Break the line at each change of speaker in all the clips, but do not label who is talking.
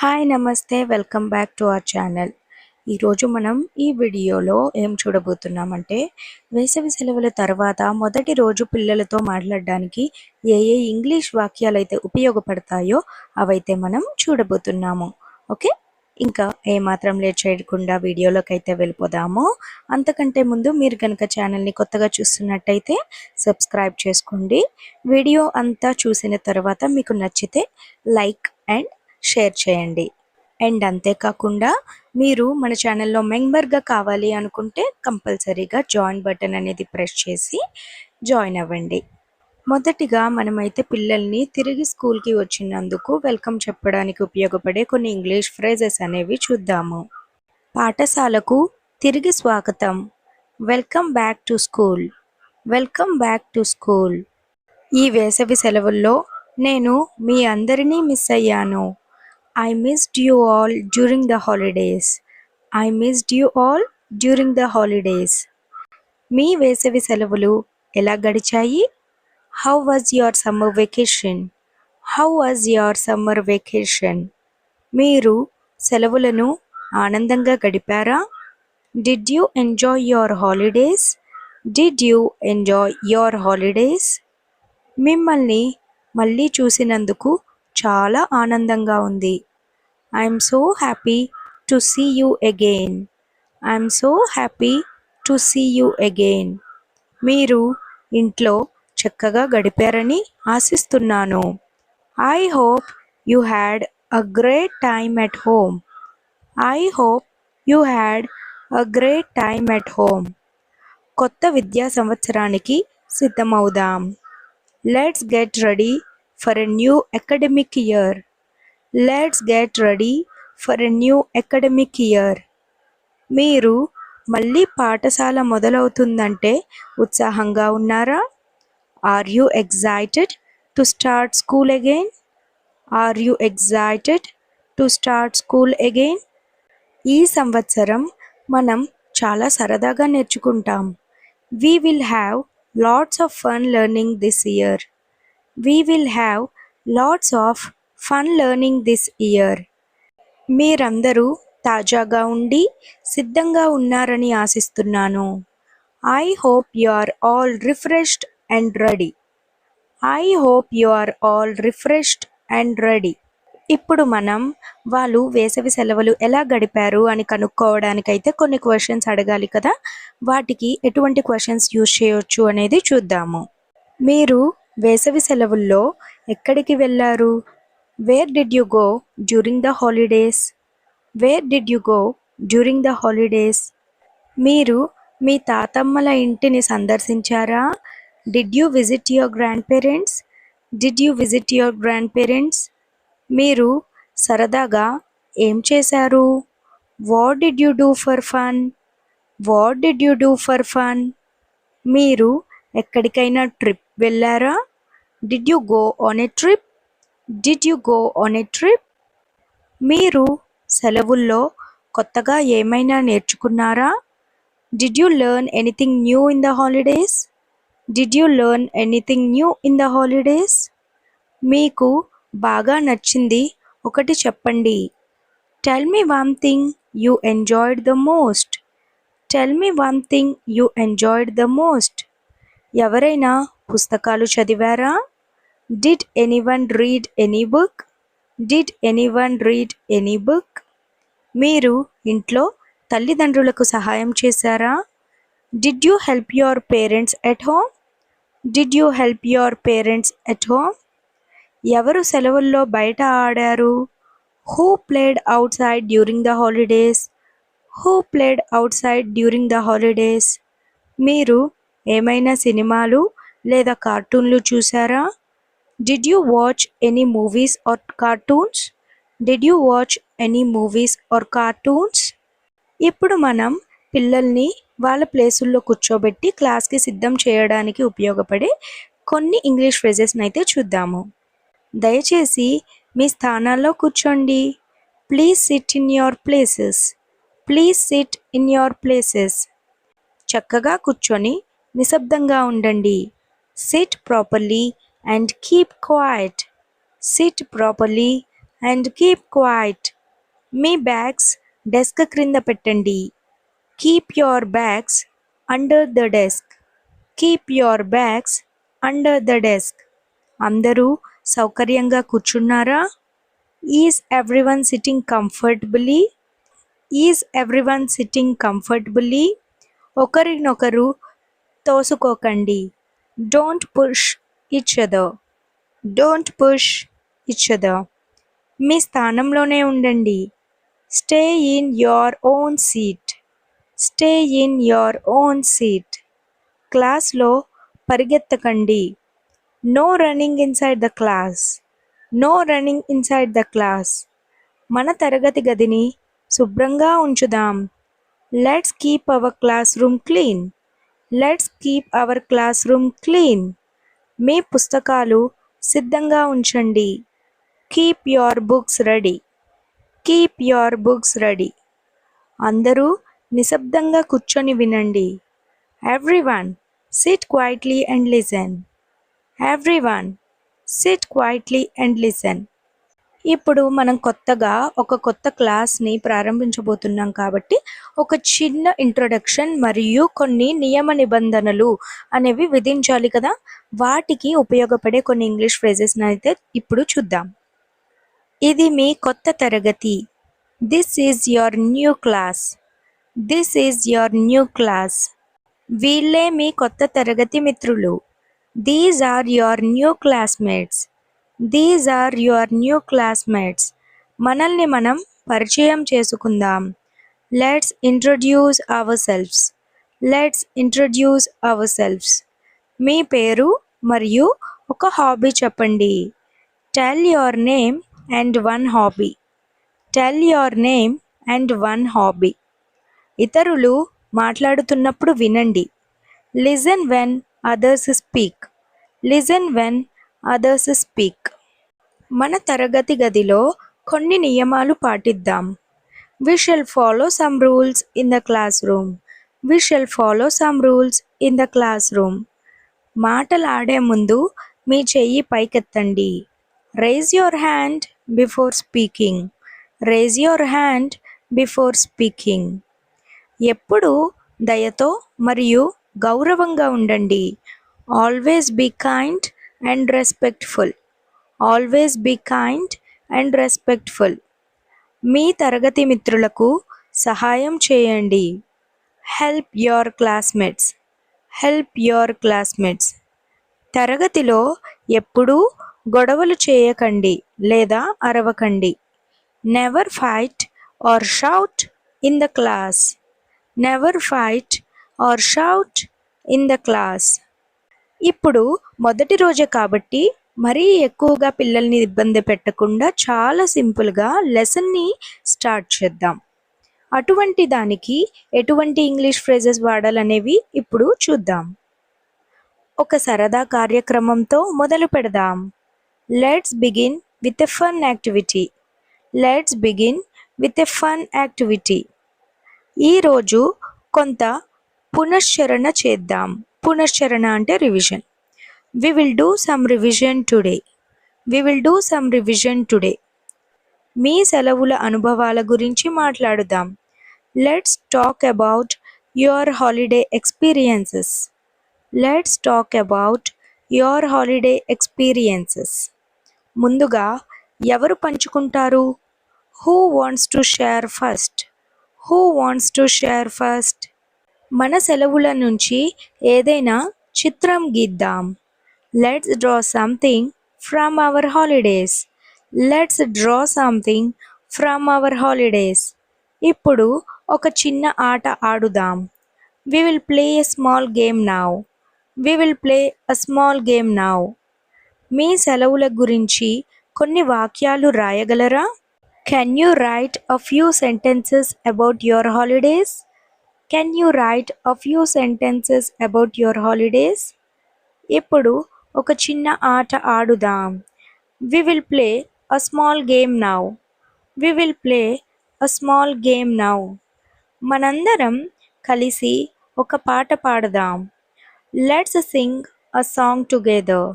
Hi నమస్తే welcome back to our channel. ఈరోజు మనం ఈ వీడియోలో ఏం చూడబోతున్నామంటే వేసవి సెలవుల తర్వాత మొదటి రోజు పిల్లలతో మాట్లాడడానికి ఏ ఏ ఇంగ్లీష్ వాక్యాలు అయితే ఉపయోగపడతాయో అవైతే మనం చూడబోతున్నాము. ఓకే? ఇంకా ఏమాత్రం లేట్ చేయకుండా వీడియోలోకి అయితే వెళ్ళిపోదాము. అంతకంటే ముందు మీరు కనుక ఛానల్ని కొత్తగా చూస్తున్నట్టయితే సబ్స్క్రైబ్ చేసుకోండి. వీడియో అంతా చూసిన తర్వాత మీకు నచ్చితే లైక్ అండ్ షేర్ చేయండి. అండ్ అంతేకాకుండా మీరు మన ఛానల్లో మెంబర్గా కావాలి అనుకుంటే కంపల్సరీగా జాయిన్ బటన్ అనేది ప్రెస్ చేసి జాయిన్ అవ్వండి. మొదటిగా మనమైతే పిల్లల్ని తిరిగి స్కూల్కి వచ్చినందుకు వెల్కమ్ చెప్పడానికి ఉపయోగపడే కొన్ని ఇంగ్లీష్ ఫ్రేజెస్ అనేవి చూద్దాము. పాఠశాలకు తిరిగి స్వాగతం. Welcome back to school. Welcome back to school. ఈ వేసవి సెలవుల్లో నేను మీ అందరినీ మిస్ అయ్యాను. I missed you all during the holidays I missed you all during the holidays మీ వేసవి సెలవులు ఎలా గడిచాయి? How was your summer vacation how was your summer vacation మీరు సెలవులను ఆనందంగా గడిపారా? Did you enjoy your holidays did you enjoy your holidays మిమ్మల్ని మళ్ళీ చూసినందుకు చాలా ఆనందంగా ఉంది. I'm so happy to see you again I'm so happy to see you again మీరు ఇంట్లో చక్కగా గడిపారని ఆశిస్తున్నాను. I hope you had a great time at home I hope you had a great time at home కొత్త విద్యా సంవత్సరానికి సిద్ధమవుదాం. Let's get ready for a new academic year let's get ready for a new academic year మీరు మళ్ళీ పాఠశాల మొదలవుతుందంటే ఉత్సాహంగా ఉన్నారా? Are you excited to start school again are you excited to start school again ఈ సంవత్సరం మనం చాలా సరదాగా నేర్చుకుంటాం. We will have lots of fun learning this year we will have lots of fun learning this year మీరందరూ తాజాగా ఉండి సిద్ధంగా ఉన్నారని ఆశిస్తున్నాను. I hope you are all refreshed and ready I hope you are all refreshed and ready ఇప్పుడు మనం వాళ్ళు వేసవి సెలవులు ఎలా గడిపారు అని కనుక్కోవడానికైతే కొన్ని క్వశ్చన్స్ అడగాలి కదా? వాటికి ఎటువంటి క్వశ్చన్స్ యూజ్ చేయొచ్చు అనేది చూద్దాము. మీరు వేసవి సెలవుల్లో ఎక్కడికి వెళ్ళారు? Where did you go during the holidays where did you go during the holidays మీరు మీ తాతమ్మల ఇంటిని సందర్శించారా? Did you visit your grandparents did you visit your grandparents మీరు సరదాగా ఏం చేశారు? What did you do for fun what did you do for fun మీరు ఎక్కడికైనా ట్రిప్ వెళ్ళారా? Did you go on a trip did you go on a trip మీరు సెలవుల్లో కొత్తగా ఏమైనా నేర్చుకున్నారా? Did you learn anything new in the holidays did you learn anything new in the holidays మీకు బాగా నచ్చింది ఒకటి చెప్పండి. Tell me one thing you enjoyed the most tell me one thing you enjoyed the most ఎవరైనా పుస్తకాలు చదివారా? Did anyone read any book did anyone read any book మీరు ఇంట్లో తల్లిదండ్రులకు సహాయం చేశారా? Did you help your parents at home did you help your parents at home ఎవరు సెలవుల్లో బయట ఆడారు? Who played outside during the holidays who played outside during the holidays మీరు ఏమైనా సినిమాలు లేదా కార్టూన్లు చూసారా? Did you watch any movies or cartoons did you watch any movies or cartoons ఇప్పుడు మనం పిల్లల్ని వాళ్ళ ప్లేసుల్లో కూర్చోబెట్టి క్లాస్కి సిద్ధం చేయడానికి ఉపయోగపడే కొన్ని ఇంగ్లీష్ ఫ్రేజెస్ని అయితే చూద్దాము. దయచేసి మీ స్థానాల్లో కూర్చోండి. Please sit in your places please sit in your places చక్కగా కూర్చొని నిశ్శబ్దంగా ఉండండి. Sit properly and keep quiet sit properly and keep quiet me bags desk క్రింద పెట్టండి. Keep your bags under the desk keep your bags under the desk అందరూ సౌకర్యంగా కూర్చున్నారా? Is everyone sitting comfortably is everyone sitting comfortably ఒకరినొకరు తోసుకోకండి. Don't push each other don't push each other మీ స్థానంలోనే ఉండండి. Stay in your own seat stay in your own seat క్లాస్లో పరిగెత్తకండి. No running inside the class no running inside the class మన తరగతి గదిని శుభ్రంగా ఉంచుదాం. Let's keep our classroom clean let's keep our classroom clean మీ పుస్తకాలు సిద్ధంగా ఉంచండి. Keep your books ready keep your books ready అందరూ నిశ్శబ్దంగా కూర్చొని వినండి. Everyone sit quietly and listen everyone sit quietly and listen ఇప్పుడు మనం కొత్తగా ఒక కొత్త క్లాస్ని ప్రారంభించబోతున్నాం కాబట్టి ఒక చిన్న ఇంట్రొడక్షన్ మరియు కొన్ని నియమ నిబంధనలు అనేవి విధించాలి కదా? వాటికి ఉపయోగపడే కొన్ని ఇంగ్లీష్ ఫ్రేజెస్ని అయితే ఇప్పుడు చూద్దాం. ఇది మీ కొత్త తరగతి. This is your new class this is your new class వీళ్ళే మీ కొత్త తరగతి మిత్రులు. These are your new classmates these are your new classmates మనల్ని మనం పరిచయం చేసుకుందాం. Let's introduce ourselves let's introduce ourselves మీ పేరు మరియు ఒక హాబీ చెప్పండి. Tell your name and one hobby tell your name and one hobby ఇతరులు మాట్లాడుతున్నప్పుడు వినండి. Listen when others speak listen when others speak మన తరగతి గదిలో కొన్ని నియమాలు పాటిద్దాం. We shall follow some rules in the classroom we shall follow some rules in the classroom మాటలాడే ముందు మీ చెయ్యి పైకెత్తండి. Raise your hand before speaking raise your hand before speaking ఎప్పుడు దయతో మరియు గౌరవంగా ఉండండి. Always be kind and respectful always be kind and respectful మీ తరగతి మిత్రులకు సహాయం చేయండి. Help your classmates help your classmates తరగతిలో ఎప్పుడూ గొడవలు చేయకండి లేదా అరవకండి. Never fight or shout in the class never fight or shout in the class ఇప్పుడు మొదటి రోజే కాబట్టి మరీ ఎక్కువగా పిల్లల్ని ఇబ్బంది పెట్టకుండా చాలా సింపుల్గా లెసన్ని స్టార్ట్ చేద్దాం. అటువంటి దానికి ఎటువంటి ఇంగ్లీష్ ఫ్రేజెస్ వాడాలనేవి ఇప్పుడు చూద్దాం. ఒక సరదా కార్యక్రమంతో మొదలు పెడదాం. Let's begin with a fun activity. Let's begin with a fun activity. ఈరోజు కొంత పునశ్చరణ చేద్దాం. పునశ్చరణ అంటే revision we will do some revision today we will do some revision today మీ సెలవుల అనుభవాల గురించి మాట్లాడుదాం. Let's talk about your holiday experiences let's talk about your holiday experiences ముందుగా ఎవరు పంచుకుంటారు? Who wants to share first who wants to share first మన సెలవుల నుంచి ఏదైనా చిత్రం గీద్దాం. Let's draw something from our holidays let's draw something from our holidays ఇప్పుడు ఒక చిన్న ఆట ఆడుదాం. We will play a small game now we will play a small game now మీ సెలవుల గురించి కొన్ని వాక్యాలు రాయగలరా? Can you write a few sentences about your holidays can you write a few sentences about your holidays ఇప్పుడు ఒక చిన్న ఆట ఆడుదాం. We will play a small game now we will play a small game now మనందరం కలిసి ఒక పాట పాడదాం. Let's sing a song together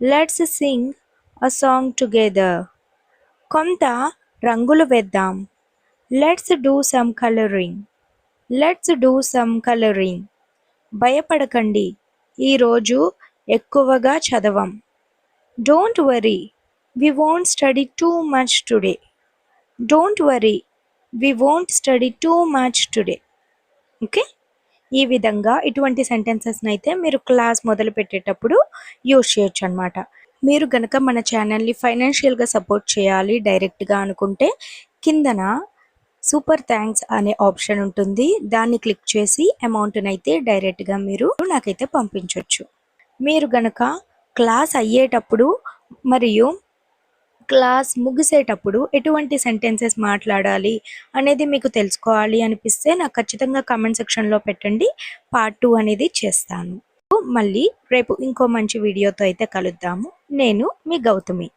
let's sing a song together కొంత రంగులు వేద్దాం. Let's do some colouring let's do some colouring భయపడకండి. ఈరోజు ఎక్కువగా చదవం. Don't worry we won't study too much today don't worry we won't study too much today okay ఈ విధంగా ఇటువంటి సెంటెన్సెస్ని అయితే మీరు క్లాస్ మొదలు పెట్టేటప్పుడు యూజ్ చేయొచ్చు అనమాట మీరు గనక మన ఛానల్ని ఫైనాన్షియల్గా సపోర్ట్ చేయాలి డైరెక్ట్గా అనుకుంటే కిందన సూపర్ థ్యాంక్స్ అనే ఆప్షన్ ఉంటుంది. దాన్ని క్లిక్ చేసి అమౌంట్ని అయితే డైరెక్ట్గా మీరు నాకైతే పంపించవచ్చు మీరు గనక క్లాస్ అయ్యేటప్పుడు మరియు క్లాస్ ముగిసేటప్పుడు ఎటువంటి సెంటెన్సెస్ మాట్లాడాలి అనేది మీకు తెలుసుకోవాలి అనిపిస్తే నాకు ఖచ్చితంగా కామెంట్ సెక్షన్లో పెట్టండి. పార్ట్ టూ అనేది చేస్తాను. మళ్ళీ రేపు ఇంకో మంచి వీడియోతో అయితే కలుద్దాము. నేను మీ గౌతమి.